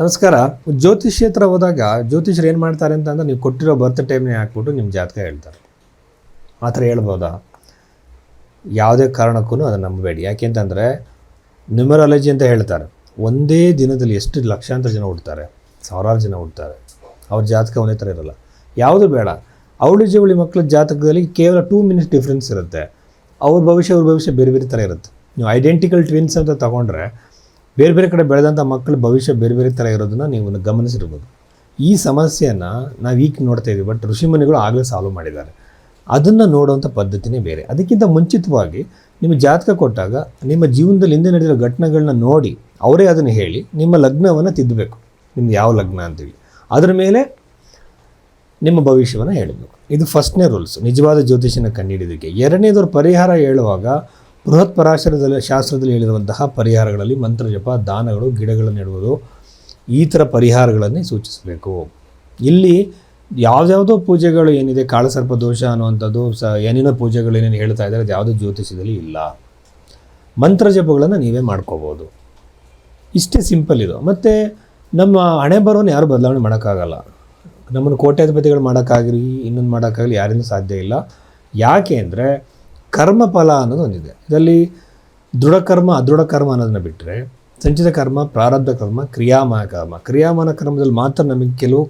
ನಮಸ್ಕಾರ. ಜ್ಯೋತಿಷ್ಯ ಹತ್ರ ಹೋದಾಗ ಜ್ಯೋತಿಷ್ಯರು ಏನು ಮಾಡ್ತಾರೆ ಅಂತಂದ್ರೆ ನೀವು ಕೊಟ್ಟಿರೋ ಬರ್ತ್ ಟೈಮ್ನೇ ಹಾಕ್ಬಿಟ್ಟು ನಿಮ್ಮ ಜಾತಕ ಹೇಳ್ತಾರೆ. ಆ ಥರ ಹೇಳ್ಬೋದಾ? ಯಾವುದೇ ಕಾರಣಕ್ಕೂ ಅದನ್ನು ನಂಬಬೇಡಿ. ಯಾಕೆಂತಂದರೆ ನ್ಯೂಮರಾಲಜಿ ಅಂತ ಹೇಳ್ತಾರೆ. ಒಂದೇ ದಿನದಲ್ಲಿ ಎಷ್ಟು ಲಕ್ಷಾಂತರ ಜನ ಹುಡ್ತಾರೆ ಸಾವಿರಾರು ಜನ ಹುಡ್ತಾರೆ ಅವ್ರ ಜಾತಕ ಒಂದೇ ಥರ ಇರಲ್ಲ. ಯಾವುದು ಬೇಡ. ಅವಳಿ ಜವಳಿ ಮಕ್ಕಳ ಜಾತಕದಲ್ಲಿ ಕೇವಲ ಟೂ ಮಿನಿಟ್ಸ್ ಡಿಫ್ರೆನ್ಸ್ ಇರುತ್ತೆ. ಅವ್ರ ಭವಿಷ್ಯ ಅವ್ರ ಭವಿಷ್ಯ ಬೇರೆ ಬೇರೆ ಥರ ಇರುತ್ತೆ. ನೀವು ಐಡೆಂಟಿಕಲ್ ಟ್ವಿನ್ಸ್ ಅಂತ ತಗೊಂಡ್ರೆ ಬೇರೆ ಬೇರೆ ಕಡೆ ಬೆಳೆದಂಥ ಮಕ್ಕಳ ಭವಿಷ್ಯ ಬೇರೆ ಬೇರೆ ಥರ ಇರೋದನ್ನು ನೀವು ಗಮನಿಸಿರ್ಬೋದು. ಈ ಸಮಸ್ಯೆಯನ್ನು ನಾವು ಈಗ ನೋಡ್ತಾ ಇದ್ದೀವಿ ಬಟ್ ಋಷಿಮುನಿಗಳು ಆಗಲೇ ಸಾಲ್ವ್ ಮಾಡಿದ್ದಾರೆ. ಅದನ್ನು ನೋಡುವಂಥ ಪದ್ಧತಿನೇ ಬೇರೆ. ಅದಕ್ಕಿಂತ ಮುಂಚಿತವಾಗಿ ನಿಮ್ಮ ಜಾತಕ ಕೊಟ್ಟಾಗ ನಿಮ್ಮ ಜೀವನದಲ್ಲಿ ಹಿಂದೆ ನಡೆದಿರೋ ಘಟನೆಗಳನ್ನ ನೋಡಿ ಅವರೇ ಅದನ್ನು ಹೇಳಿ ನಿಮ್ಮ ಲಗ್ನವನ್ನು ತಿದ್ದಬೇಕು ನಿಮ್ದು ಯಾವ ಲಗ್ನ ಅಂತೇಳಿ ಅದರ ಮೇಲೆ ನಿಮ್ಮ ಭವಿಷ್ಯವನ್ನು ಹೇಳಬೇಕು. ಇದು ಫಸ್ಟ್ನೇ ರೂಲ್ಸ್ ನಿಜವಾದ ಜ್ಯೋತಿಷನ ಕಂಡುಹಿಡಿಯೋದಕ್ಕೆ ಎರಡನೇದವ್ರ ಪರಿಹಾರ ಹೇಳುವಾಗ ಬೃಹತ್ ಪರಾಶರದಲ್ಲಿ ಶಾಸ್ತ್ರದಲ್ಲಿ ಹೇಳಿರುವಂತಹ ಪರಿಹಾರಗಳಲ್ಲಿ ಮಂತ್ರ, ಜಪ, ದಾನಗಳು, ಗಿಡಗಳನ್ನು ನೆಡುವುದು ಈ ಥರ ಪರಿಹಾರಗಳನ್ನೇ ಸೂಚಿಸಬೇಕು. ಇಲ್ಲಿ ಯಾವುದ್ಯಾವುದೋ ಪೂಜೆಗಳು ಏನಿದೆ, ಕಾಳಸರ್ಪ ದೋಷ ಅನ್ನುವಂಥದ್ದು, ಸ, ಏನೇನೋ ಪೂಜೆಗಳು ಏನೇನು ಹೇಳ್ತಾ ಇದ್ದಾರೆ, ಅದು ಯಾವುದೋ ಜ್ಯೋತಿಷದಲ್ಲಿ ಇಲ್ಲ. ಮಂತ್ರ, ಜಪಗಳನ್ನು ನೀವೇ ಮಾಡ್ಕೋಬೋದು. ಇಷ್ಟೇ ಸಿಂಪಲ್ ಇದು. ಮತ್ತು ನಮ್ಮ ಹಣೆ ಬರೋನು ಯಾರು ಬದಲಾವಣೆ ಮಾಡೋಕ್ಕಾಗಲ್ಲ. ನಮ್ಮನ್ನು ಕೋಟ್ಯಾಧಿಪತಿಗಳು ಮಾಡೋಕ್ಕಾಗಲಿ, ಇನ್ನೊಂದು ಮಾಡೋಕ್ಕಾಗಲಿ ಯಾರಿಂದ ಸಾಧ್ಯ ಇಲ್ಲ. ಯಾಕೆ ಅಂದರೆ ಕರ್ಮಫಲ ಅನ್ನೋದು ಒಂದಿದೆ. ಇದರಲ್ಲಿ ದೃಢಕರ್ಮ, ಅದೃಢ ಕರ್ಮ ಅನ್ನೋದನ್ನ ಬಿಟ್ಟರೆ ಸಂಚಿತ ಕರ್ಮ, ಪ್ರಾರಬ್ಧ ಕರ್ಮ ಕ್ರಿಯಾಮಾನ ಕರ್ಮ. ಕ್ರಿಯಾಮಾನ ಕರ್ಮದಲ್ಲಿ ಮಾತ್ರ ನಮಗೆ ಕೆಲವು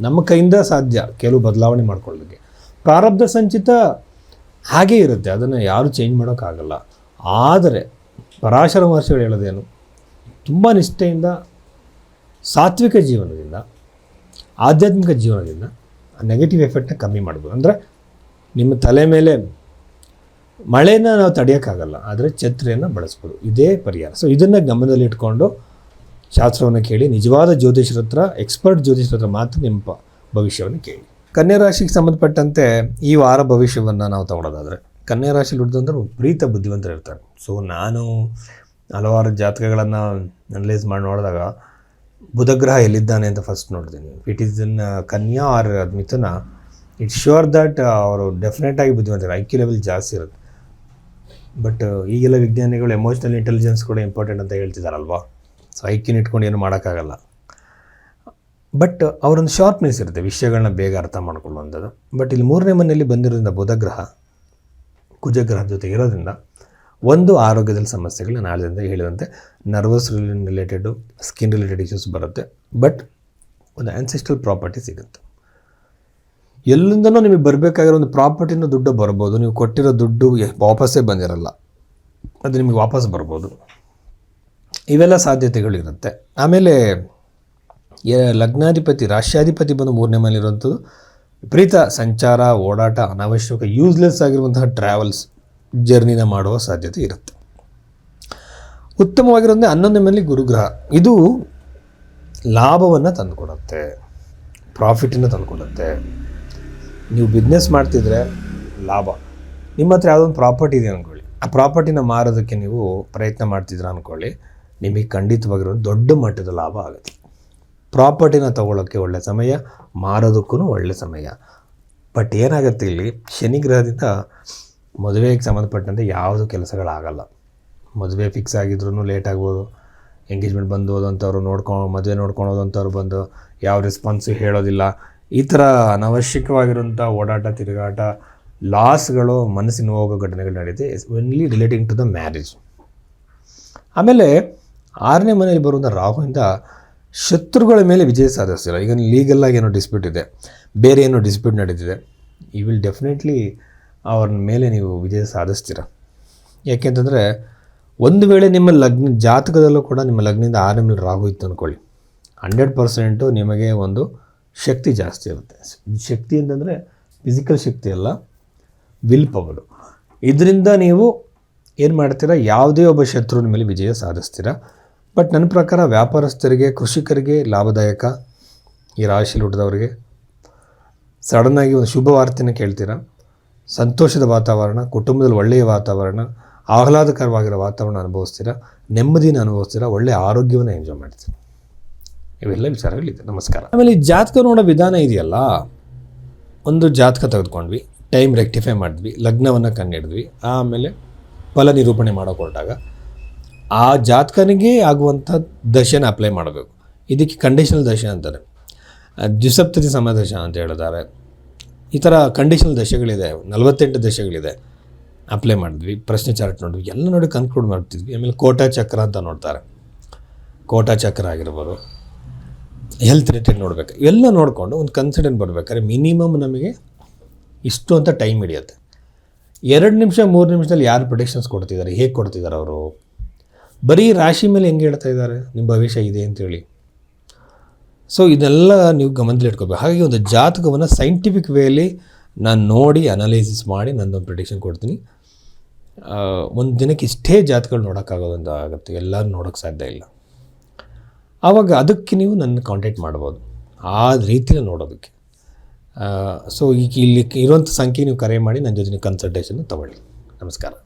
ನಮ್ಮ ಕೈಯಿಂದ ಸಾಧ್ಯ ಕೆಲವು ಬದಲಾವಣೆ ಮಾಡ್ಕೊಳ್ಳೋದಕ್ಕೆ. ಪ್ರಾರಬ್ಧ, ಸಂಚಿತ ಹಾಗೇ ಇರುತ್ತೆ. ಅದನ್ನು ಯಾರೂ ಚೇಂಜ್ ಮಾಡೋಕ್ಕಾಗಲ್ಲ. ಆದರೆ ಪರಾಶರ ಮಹರ್ಷಿಗಳು ಹೇಳೋದೇನು? ತುಂಬ ನಿಷ್ಠೆಯಿಂದ, ಸಾತ್ವಿಕ ಜೀವನದಿಂದ, ಆಧ್ಯಾತ್ಮಿಕ ಜೀವನದಿಂದ ನೆಗೆಟಿವ್ ಎಫೆಕ್ಟನ್ನ ಕಮ್ಮಿ ಮಾಡ್ಬೋದು. ಅಂದರೆ ನಿಮ್ಮ ತಲೆ ಮೇಲೆ ಮಳೆನ ನಾವು ತಡೆಯೋಕ್ಕಾಗಲ್ಲ, ಆದರೆ ಛತ್ರಿಯನ್ನು ಬಳಸ್ಬೋದು. ಇದೇ ಪರಿಹಾರ. ಸೊ ಇದನ್ನು ಗಮನದಲ್ಲಿಟ್ಕೊಂಡು ಶಾಸ್ತ್ರವನ್ನು ಕೇಳಿ, ನಿಜವಾದ ಜ್ಯೋತಿಷರ ಹತ್ರ, ಎಕ್ಸ್ಪರ್ಟ್ ಜ್ಯೋತಿಷರ ಹತ್ರ ಮಾತ್ರ ನಿಮ್ಮ ಭವಿಷ್ಯವನ್ನು ಕೇಳಿ. ಕನ್ಯಾ ರಾಶಿಗೆ ಸಂಬಂಧಪಟ್ಟಂತೆ ಈ ವಾರ ಭವಿಷ್ಯವನ್ನು ನಾವು ತಗೊಳ್ಳೋದಾದರೆ ಕನ್ಯಾ ರಾಶಿಲಿ ಹುಡ್ದಂದ್ರೆ ಪ್ರೀತ ಬುದ್ಧಿವಂತರು ಇರ್ತಾರೆ. ಸೊ ನಾನು ಹಲವಾರು ಜಾತಕಗಳನ್ನು ಅನಲೈಸ್ ಮಾಡಿ ನೋಡಿದಾಗ, ಬುಧಗ್ರಹ ಎಲ್ಲಿದ್ದಾನೆ ಅಂತ ಫಸ್ಟ್ ನೋಡ್ತೀನಿ it is in Kanya or ಅದ್ಮಿತನ. It's sure that ಅವರು ಡೆಫಿನೆಟಾಗಿ ಬುದ್ಧಿವಂತರು. ಐ ಲೆವೆಲ್ ಜಾಸ್ತಿ ಇರುತ್ತೆ. ಬಟ್ ಈಗೆಲ್ಲ ವಿಜ್ಞಾನಿಗಳು ಎಮೋಷ್ನಲ್ ಇಂಟೆಲಿಜೆನ್ಸ್ ಕೂಡ ಇಂಪಾರ್ಟೆಂಟ್ ಅಂತ ಹೇಳ್ತಿದ್ದಾರಲ್ವಾ ಸೊ ಐಕ್ಯನ ಇಟ್ಕೊಂಡು ಏನು ಮಾಡೋಕ್ಕಾಗಲ್ಲ. ಬಟ್ ಅವರೊಂದು ಶಾರ್ಪ್ನೆಸ್ ಇರುತ್ತೆ ವಿಷಯಗಳನ್ನ ಬೇಗ ಅರ್ಥ ಮಾಡ್ಕೊಳ್ಳುವಂಥದ್ದು. ಬಟ್ ಇಲ್ಲಿ ಮೂರನೇ ಮನೆಯಲ್ಲಿ ಬಂದಿರೋದ್ರಿಂದ ಬುಧಗ್ರಹ ಕುಜಗ್ರಹ ಜೊತೆ ಇರೋದ್ರಿಂದ ಒಂದು ಆರೋಗ್ಯದಲ್ಲಿ ಸಮಸ್ಯೆಗಳು ನಾಳೆದಿಂದ ಹೇಳಿದಂತೆ nervous related skin related issues ಬರುತ್ತೆ. ಬಟ್ ಒಂದು ಆ್ಯನ್ಸೆಸ್ಟ್ರಲ್ ಪ್ರಾಪರ್ಟಿ ಸಿಗುತ್ತೆ. ಎಲ್ಲಿಂದನೂ ನಿಮಗೆ ಬರಬೇಕಾಗಿರೋ ಒಂದು ಪ್ರಾಪರ್ಟಿನ ದುಡ್ಡು ಬರ್ಬೋದು. ನೀವು ಕೊಟ್ಟಿರೋ ದುಡ್ಡು ವಾಪಸ್ಸೇ ಬಂದಿರಲ್ಲ. ಅದು ನಿಮಗೆ ವಾಪಸ್ ಬರ್ಬೋದು. ಇವೆಲ್ಲ ಸಾಧ್ಯತೆಗಳಿರುತ್ತೆ. ಆಮೇಲೆ ಲಗ್ನಾಧಿಪತಿ, ರಾಷ್ಟ್ರಾಧಿಪತಿ ಬಂದು ಮೂರನೇ ಮನೆಯಲ್ಲಿರುವಂಥದ್ದು ವಿಪರೀತ ಸಂಚಾರ, ಓಡಾಟ, ಅನಾವಶ್ಯಕ ಯೂಸ್ಲೆಸ್ ಆಗಿರುವಂತಹ ಟ್ರಾವೆಲ್ಸ್ ಜರ್ನಿನ ಮಾಡುವ ಸಾಧ್ಯತೆ ಇರುತ್ತೆ. ಉತ್ತಮವಾಗಿರೋದೇ ಹನ್ನೊಂದನೇ ಮನೆಯಲ್ಲಿ ಗುರುಗ್ರಹ. ಇದು ಲಾಭವನ್ನು ತಂದುಕೊಡುತ್ತೆ. ಪ್ರಾಫಿಟನ್ನು ತಂದುಕೊಡುತ್ತೆ. ನೀವು ಬಿಸ್ನೆಸ್ ಮಾಡ್ತಿದ್ರೆ ಲಾಭ. ನಿಮ್ಮ ಹತ್ರ ಯಾವುದೊಂದು ಪ್ರಾಪರ್ಟಿ ಇದೆ ಅಂದ್ಕೊಳ್ಳಿ ಆ ಪ್ರಾಪರ್ಟಿನ ಮಾರೋದಕ್ಕೆ ನೀವು ಪ್ರಯತ್ನ ಮಾಡ್ತಿದ್ರ ಅಂದ್ಕೊಳ್ಳಿ ನಿಮಗೆ ಖಂಡಿತವಾಗಿರೋ ದೊಡ್ಡ ಮಟ್ಟದ ಲಾಭ ಆಗುತ್ತೆ. ಪ್ರಾಪರ್ಟಿನ ತಗೊಳ್ಳೋಕ್ಕೆ ಒಳ್ಳೆ ಸಮಯ ಮಾರೋದಕ್ಕೂ ಒಳ್ಳೆ ಸಮಯ. ಬಟ್ ಏನಾಗುತ್ತೆ ಇಲ್ಲಿ? ಶನಿ ಗ್ರಹದಿಂದ ಮದುವೆಗೆ ಸಂಬಂಧಪಟ್ಟಂತೆ ಯಾವುದು ಕೆಲಸಗಳಾಗಲ್ಲ. ಮದುವೆ ಫಿಕ್ಸ್ ಆಗಿದ್ರೂ ಲೇಟ್ ಆಗ್ಬೋದು. ಎಂಗೇಜ್ಮೆಂಟ್ ಬಂದು ಹೋದಂಥವ್ರು ನೋಡ್ಕೊ, ಮದುವೆ ನೋಡ್ಕೊಂಡು ಹೋದಂಥವ್ರು ಬಂದು ಯಾವ ರೆಸ್ಪಾನ್ಸು ಹೇಳೋದಿಲ್ಲ. ಈ ಥರ ಅನವಶ್ಯಕವಾಗಿರುವಂಥ ಓಡಾಟ, ತಿರುಗಾಟ ಲಾಸ್ಗಳು ಮನಸ್ಸಿನ ಹೋಗೋ ಘಟನೆಗಳು ನಡೀತೆ. Only relating to the marriage ಆಮೇಲೆ ಆರನೇ ಮನೆಯಲ್ಲಿ ಬರುವಂಥ ರಾಹುವಿಂದ ಶತ್ರುಗಳ ಮೇಲೆ ವಿಜಯ ಸಾಧಿಸ್ತಿಲ್ಲ. ಈಗ ಲೀಗಲ್ಲಾಗಿ ಏನೋ ಡಿಸ್ಪ್ಯೂಟ್ ಇದೆ. ಬೇರೆ ಏನೋ ಡಿಸ್ಪ್ಯೂಟ್ ನಡೀತಿದೆ. ಈ ವಿಲ್ ಡೆಫಿನೆಟ್ಲಿ ಅವ್ರ ಮೇಲೆ ನೀವು ವಿಜಯ ಸಾಧಿಸ್ತೀರ. ಯಾಕೆಂತಂದರೆ ಒಂದು ವೇಳೆ ನಿಮ್ಮ ಲಗ್ನ ಜಾತಕದಲ್ಲೂ ಕೂಡ ನಿಮ್ಮ ಲಗ್ನದಿಂದ ಆರನೇ ಮೇಲೆ ರಾಹು ಇತ್ತು ಅಂದ್ಕೊಳ್ಳಿ ಹಂಡ್ರೆಡ್ ಪರ್ಸೆಂಟು ನಿಮಗೆ ಒಂದು ಶಕ್ತಿ ಜಾಸ್ತಿ ಇರುತ್ತೆ. ಶಕ್ತಿ ಅಂತಂದರೆ ಫಿಸಿಕಲ್ ಶಕ್ತಿ ಅಲ್ಲ ವಿಲ್ ಪವರು ಇದರಿಂದ ನೀವು ಏನು ಮಾಡ್ತೀರಾ? ಯಾವುದೇ ಒಬ್ಬ ಶತ್ರುವಿನ ಮೇಲೆ ವಿಜಯ ಸಾಧಿಸ್ತೀರಾ? ಬಟ್ ನನ್ನ ಪ್ರಕಾರ ವ್ಯಾಪಾರಸ್ಥರಿಗೆ, ಕೃಷಿಕರಿಗೆ ಲಾಭದಾಯಕ ಈ ರಾಶಿ ಹುಟ್ಟಿದವರಿಗೆ ಸಡನ್ನಾಗಿ ಒಂದು ಶುಭ ವಾರ್ತೆನ ಕೇಳ್ತೀರಾ? ಸಂತೋಷದ ವಾತಾವರಣ, ಕುಟುಂಬದಲ್ಲಿ ಒಳ್ಳೆಯ ವಾತಾವರಣ, ಆಹ್ಲಾದಕರವಾಗಿರೋ ವಾತಾವರಣ ಅನುಭವಿಸ್ತೀರಾ? ನೆಮ್ಮದಿನ ಅನುಭವಿಸ್ತೀರಾ? ಒಳ್ಳೆಯ ಆರೋಗ್ಯವನ್ನು ಎಂಜಾಯ್ ಮಾಡ್ತೀರಾ? ಇವೆಲ್ಲ ವಿಚಾರಗಳಿದೆ ನಮಸ್ಕಾರ. ಆಮೇಲೆ ಈ ಜಾತಕ ನೋಡೋ ವಿಧಾನ ಇದೆಯಲ್ಲ, ಒಂದು ಜಾತಕ ತೆಗೆದುಕೊಂಡ್ವಿ ಟೈಮ್ ರೆಕ್ಟಿಫೈ ಮಾಡಿದ್ವಿ, ಲಗ್ನವನ್ನು ಕಂಡಿಡಿದ್ವಿ ಆಮೇಲೆ ಫಲ ನಿರೂಪಣೆ ಮಾಡೋಕೆ ಹೊರಟಾಗ ಆ ಜಾತಕನಿಗೆ ಆಗುವಂಥ ದಶೆನ ಅಪ್ಲೈ ಮಾಡಬೇಕು. ಇದಕ್ಕೆ ಕಂಡೀಷನಲ್ ದಶೆ ಅಂತಾರೆ. ದ್ವಿಸಪ್ತತಿ ಸಮದಶ ಅಂತ ಹೇಳಿದ್ದಾರೆ. ಈ ಥರ ಕಂಡೀಷನಲ್ ದಶೆಗಳಿದೆ, ನಲವತ್ತೆಂಟು ದಶೆಗಳಿದೆ ಅಪ್ಲೈ ಮಾಡಿದ್ವಿ, ಪ್ರಶ್ನೆ ಚಾರ್ಟ್ ನೋಡಿದ್ವಿ, ಎಲ್ಲ ನೋಡಿ ಕನ್ಕ್ಲೂಡ್ ಮಾಡ್ತಿದ್ವಿ. ಆಮೇಲೆ ಕೋಟಾ ಚಕ್ರ ಅಂತ ನೋಡ್ತಾರೆ. ಕೋಟಾ ಚಕ್ರ ಆಗಿರ್ಬೋದು ಹೆಲ್ತ್ ರಿಲೇಟೆಡ್ ನೋಡಬೇಕು. ಇವೆಲ್ಲ ನೋಡಿಕೊಂಡು ಒಂದು ಕನ್ಸಿಡೆಂಟ್ ಬರಬೇಕಾದ್ರೆ ಮಿನಿಮಮ್ ನಮಗೆ ಇಷ್ಟು ಅಂತ ಟೈಮ್ ಹಿಡಿಯುತ್ತೆ. ಎರಡು ನಿಮಿಷ, ಮೂರು ನಿಮಿಷದಲ್ಲಿ ಯಾರು ಪ್ರೊಡಿಕ್ಷನ್ಸ್ ಕೊಡ್ತಿದ್ದಾರೆ? ಹೇಗೆ ಕೊಡ್ತಿದ್ದಾರೆ ಅವರು? ಬರೀ ರಾಶಿ ಮೇಲೆ ಹೆಂಗೆ ಹೇಳ್ತಾ ಇದ್ದಾರೆ? ನಿಮ್ಮ ಭವಿಷ್ಯ ಇದೆ ಅಂತೇಳಿ ಸೊ ಇದೆಲ್ಲ ನೀವು ಗಮನದಲ್ಲಿ ಇಟ್ಕೋಬೇಕು. ಹಾಗಾಗಿ ಒಂದು ಜಾತಕವನ್ನು ಸೈಂಟಿಫಿಕ್ ವೇಲಿ ನಾನು ನೋಡಿ ಅನಲೈಸಿಸ್ ಮಾಡಿ ನನ್ನೊಂದು ಪ್ರಿಡಿಕ್ಷನ್ ಕೊಡ್ತೀನಿ. ಒಂದು ದಿನಕ್ಕೆ ಇಷ್ಟೇ ಜಾತಕಗಳು ನೋಡೋಕ್ಕಾಗೋದಂತ ಆಗುತ್ತೆ. ಎಲ್ಲರೂ ನೋಡೋಕ್ಕೆ ಸಾಧ್ಯ ಇಲ್ಲ. ಆವಾಗ ಅದಕ್ಕೆ ನೀವು ನನ್ನ ಕಾಂಟ್ಯಾಕ್ಟ್ ಮಾಡ್ಬೋದು. ಆ ರೀತಿಯಲ್ಲಿ ನೋಡೋದಕ್ಕೆ. ಸೊ ಈಗ ಇಲ್ಲಿ ಇರುವಂಥ ಸಂಖ್ಯೆ ನೀವು ಕರೆ ಮಾಡಿ, ನನ್ನ ಜೊತೆ ಕನ್ಸಲ್ಟೇಷನ್ ತೊಗೊಳ್ಳಿ. ನಮಸ್ಕಾರ.